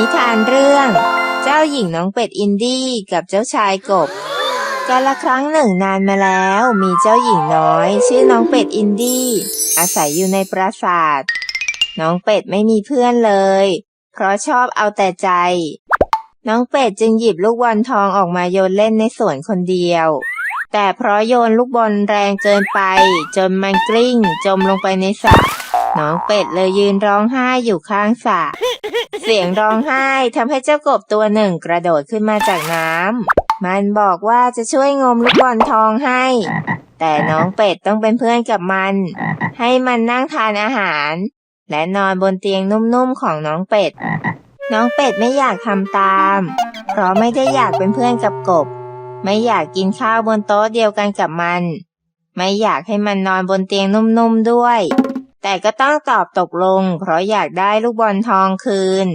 นิทานเรื่อง เจ้าหญิงน้องเป็ดอินดี้กับเจ้าชายกบกาละครั้งหนึ่งนานมาแล้วมีเจ้าหญิงน้อย ชื่อน้องเป็ดอินดี้อาศัยอยู่ในปราสาท น้องเป็ดไม่มีเพื่อนเลย เพราะชอบเอาแต่ใจ น้องเป็ดจึงหยิบลูกบอลทองออกมาโยนเล่นในสวนคนเดียว แต่เพราะโยนลูกบอลแรงเกินไป จนมันกลิ้ง จมลงไปในสระ น้องเป็ดเลยยืนร้องไห้อยู่ข้างสระเสียงร้องไห้ทำให้เจ้ากบตัวหนึ่งกระโดดขึ้นมาจากน้ำมันบอกว่าจะช่วยงมลูกบอลทองให้ แต่น้องเป็ดต้องเป็นเพื่อนกับมัน ให้มันนั่งทานอาหาร และนอนบนเตียงนุ่มๆของน้องเป็ด น้องเป็ดไม่อยากทำตาม เพราะไม่ได้อยากเป็นเพื่อนกับกบ ไม่อยากกินข้าวบนโต๊ะเดียวกันกับมัน ไม่อยากให้มันนอนบนเตียงนุ่มๆด้วย แต่ก็ต้องตอบตกลง เพราะอยากได้ลูกบอลทองคืน